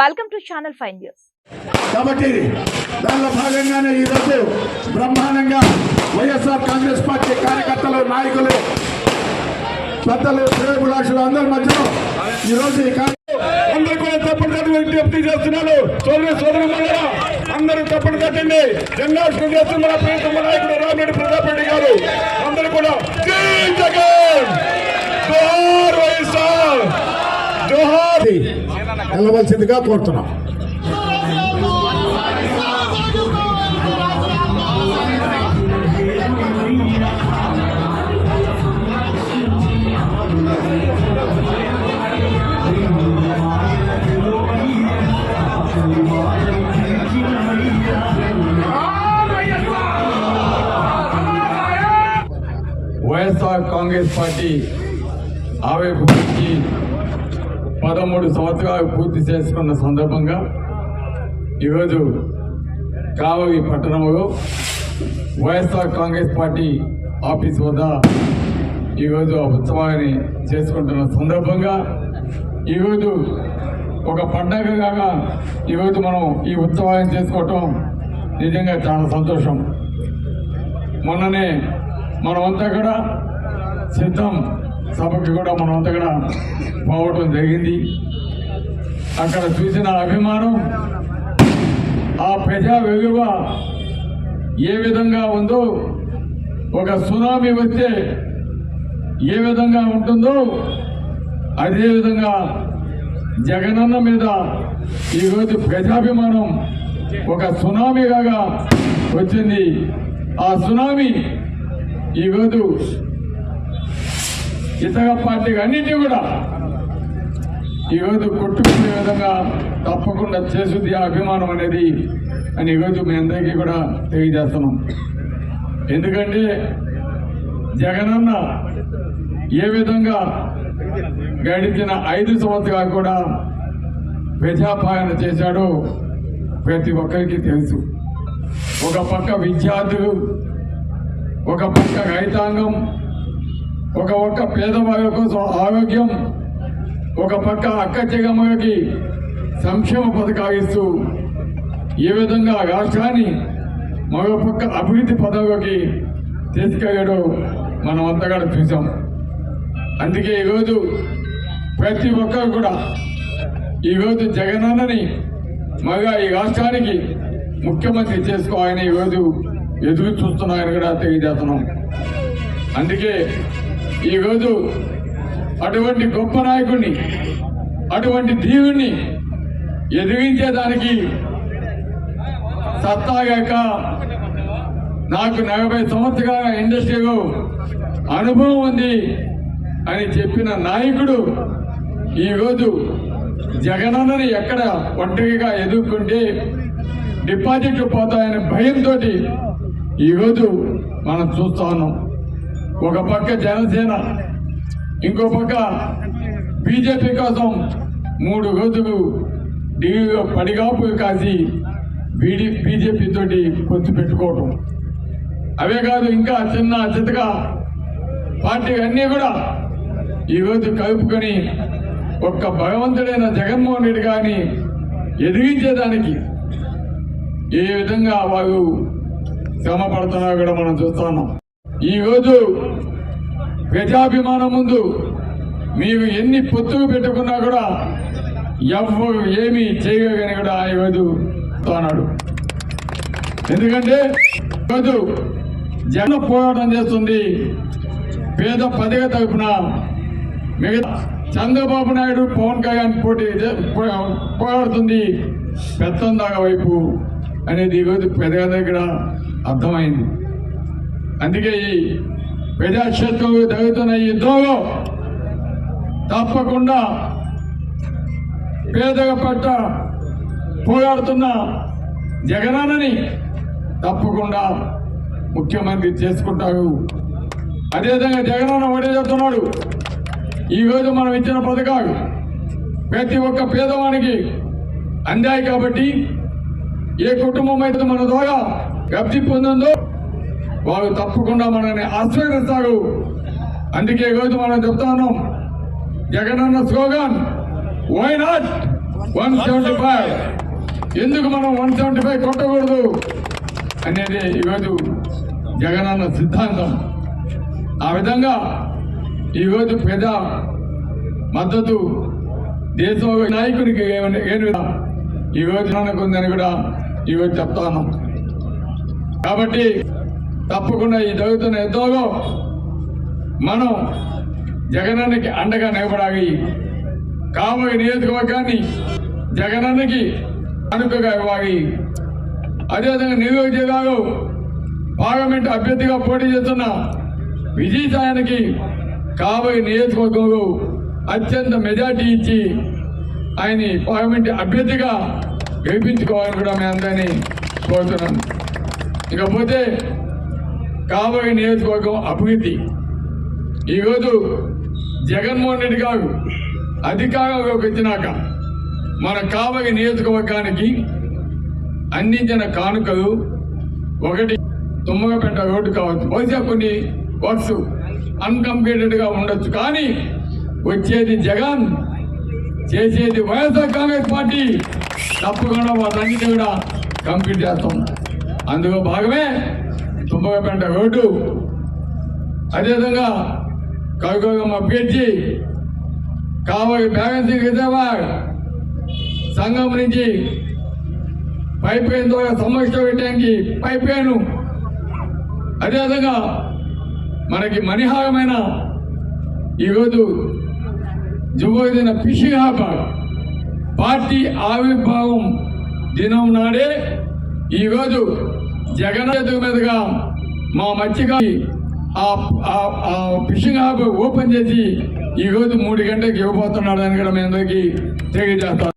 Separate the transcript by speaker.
Speaker 1: Welcome to channel five news
Speaker 2: కాబట్టి దానిలో భాగంగానే ఈరోజు బ్రహ్మాండంగా వైఎస్ఆర్ కాంగ్రెస్ పార్టీ కార్యకర్తలు నాయకులు పెద్దలు ప్రేమభిలాషులు అందరి మధ్యలో ఈరోజు ఈ కార్య- అందరూ కూడా తప్పుడు తట్టు విజ్ఞప్తి చేస్తున్నారు సోదరి సోదరు అందరూ తప్పుడు తట్టండి జెండాస్కం చేస్తున్న ప్రీతమ నాయకుడు రామిరెడ్డి ప్రతాప్ రెడ్డి గారు. అందరూ కూడా జై జగన్! జోహార్ వైఎస్ఆర్! జోహార్! వెళ్ళవలసిందిగా కోరుతున్నాం
Speaker 3: వైఎస్ఆర్ కాంగ్రెస్ పార్టీ ఆవిర్భవించి పదమూడు సంవత్సరాలు పూర్తి చేసుకున్న సందర్భంగా ఈరోజు కావలి పట్టణంలో వైఎస్ఆర్ కాంగ్రెస్ పార్టీ ఆఫీస్ వద్ద ఈరోజు ఆ ఉత్సవాన్ని చేసుకుంటున్న సందర్భంగా ఈరోజు ఒక పండగగా ఈరోజు మనం ఈ ఉత్సవాన్ని చేసుకోవటం నిజంగా చాలా సంతోషం. మొన్ననే మనమంతా కూడా సిద్ధం సభకి కూడా మనమంతా కూడా పోవటం జరిగింది. అక్కడ చూసిన అభిమానం ఆ ప్రజా వెలువ ఏ విధంగా ఉందో ఒక సునామీ వస్తే ఏ విధంగా ఉంటుందో అదేవిధంగా జగనన్న మీద ఈరోజు ప్రజాభిమానం ఒక సునామీగా వచ్చింది. ఆ సునామీ ఈరోజు ఇతర పార్టీకి అన్నింటినీ కూడా ఈరోజు కొట్టుకునే విధంగా తప్పకుండా చేస్తుంది ఆ అభిమానం అనేది అని ఈరోజు మీ అందరికీ కూడా తెలియజేస్తున్నాం. ఎందుకంటే జగనన్న ఏ విధంగా గడిచిన ఐదు సంవత్సరాలు కూడా ప్రజాపాలన చేశాడో ప్రతి ఒక్కరికి తెలుసు. ఒక పక్క విద్యార్థులు ఒక పక్క రైతాంగం ఒక ఒక్క పేదవాళ్ళ కోసం ఆరోగ్యం ఒక పక్క అక్క చెగమ్మకి సంక్షేమ పథకాలు ఇస్తూ ఏ విధంగా రాష్ట్రాన్ని మరో పక్క అభివృద్ధి పదవికి తీసుకెళ్ళాడో మనం అంతగా చూసాం అందుకే ఈరోజు ప్రతి ఒక్కరు కూడా ఈరోజు జగనన్నని మగా ఈ రాష్ట్రానికి ముఖ్యమంత్రి చేసుకోవాలని ఈరోజు ఎదురు చూస్తున్నాయని కూడా తెలియజేస్తున్నాం. అందుకే ఈరోజు అటువంటి గొప్ప నాయకుడిని అటువంటి దీవుణ్ణి ఎదిగించేదానికి సత్తాగాక నాకు నలభై సంవత్సరాల ఇండస్ట్రీలో అనుభవం ఉంది అని చెప్పిన నాయకుడు ఈరోజు జగనన్నని ఎక్కడ ఒంటరిగా ఎదుర్కొంటే డిపాజిట్లు పోతాయనే భయంతో ఈరోజు మనం చూస్తా ఉన్నాం. ఒక పక్క జనసేన ఇంకో పక్క బీజేపీ కోసం మూడు రోజులు ఢిల్లీలో పడిగాపు కాసి బీడీ బీజేపీ తోటి పొత్తు పెట్టుకోవటం. అవే కాదు ఇంకా చిన్న చితక పార్టీ అన్నీ కూడా ఈరోజు కలుపుకొని ఒక్క భగవంతుడైన జగన్మోహన్ రెడ్డి గారిని ఎదిరించేదానికి ఏ విధంగా వారు శ్రమ పడుతున్నారో కూడా మనం చూస్తున్నాం ఈరోజు ప్రజాభిమానం ముందు మీరు ఎన్ని పొత్తులు పెట్టుకున్నా కూడా ఎవరు ఏమీ చేయగలని కూడా ఈరోజు అన్నాడు ఎందుకంటే ఈరోజు జన పోరాటం చేస్తుంది పేద పదవి తరపున. మిగతా చంద్రబాబు నాయుడు పవన్ కళ్యాణ్ పోటీ పోరాడుతుంది పెత్తందాగ వైపు అనేది ఈరోజు పెద్దగా దగ్గర అర్థమైంది. అందుకే ఈ ప్రజాక్షేత్రంలో జరుగుతున్న ఈ యుద్ధంలో తప్పకుండా పేదల పట్ల పోరాడుతున్న జగనాన్నని తప్పకుండా ముఖ్యమంత్రి చేసుకుంటారు. అదేవిధంగా జగనన్న ఒకటే చెప్తున్నాడు ఈరోజు మనం ఇచ్చిన పథకాలు ప్రతి ఒక్క పేదవానికి అందాయి కాబట్టి ఏ కుటుంబం అయితే మన ద్వారా లబ్ధి పొందిందో వారు తప్పకుండా మనల్ని ఆశీర్వదిస్తారు. అందుకే ఈరోజు మనం చెప్తా ఉన్నాం Jagananna slogan why not one seventy five ఎందుకు మనం వన్ సెవెంటీ ఫైవ్ కొట్టకూడదు? అనేది ఈరోజు జగనన్న సిద్ధాంతం. ఆ విధంగా ఈరోజు పెద్ద మద్దతు దేశ నాయకుడికి ఏమని- ఈరోజు మనకు ఉందని కూడా ఈరోజు చెప్తాను కాబట్టి తప్పకుండా ఈ జరుగుతున్న యుద్ధంలో మనం జగనన్నకి అండగా నిలబడాలి. కాబోయే నియోజకవర్గాన్ని జగనన్నకి అనుకగా ఇవ్వాలి. అదేవిధంగా నియోజకవర్గాలు పార్లమెంట్ అభ్యర్థిగా పోటీ చేస్తున్న విజయసాయానికి కాబోయే నియోజకవర్గంలో అత్యంత మెజార్టీ ఇచ్చి ఆయన పార్లమెంట్ అభ్యర్థిగా గెలిపించుకోవాలని కూడా మేము అందరినీ కోరుతున్నాను. ఇకపోతే కాబోయే నియోజకవర్గం అభివృద్ధి. ఈరోజు జగన్మోహన్ రెడ్డి గారు అధికారంలోకి వచ్చినాక మన కాబోయే నియోజకవర్గానికి అందించిన కానుకలు ఒకటి తుమ్మగపేట రోడ్డు కావచ్చు. బహుశా కొన్ని వర్క్స్ అన్కంప్లీటెడ్గా ఉండొచ్చు. కానీ వచ్చేది జగన్ చేసేది వైఎస్ఆర్ కాంగ్రెస్ పార్టీ. తప్పకుండా వాటన్నిటి కూడా కంప్లీట్ చేస్తాం. అందులో భాగమే తుమ్మగపెంట రోడ్డు. అదేవిధంగా కవికోగం అభ్యర్థి కాబోయే బ్యాగన్సీ రిజర్వాయర్ సంఘం నుంచి పైప్ లైన్ ద్వారా సమస్య పెట్టడానికి పైప్ లైన్. అదేవిధంగా మనకి మణిహారమైన ఈరోజు జుబోదిన ఫిషింగ్ హార్బర్ పార్టీ ఆవిర్భావం దినం నాడే ఈరోజు జగన్ చేతుల మీదుగా మా మత్స్యకారి ఆ ఆ- ఫిషింగ్ హాబ్ ఓపెన్ చేసి ఈరోజు మూడు గంటలకు ఇవ్వబోతున్నాడు అని కూడా మీ అందరికీ తెలియజేస్తాను.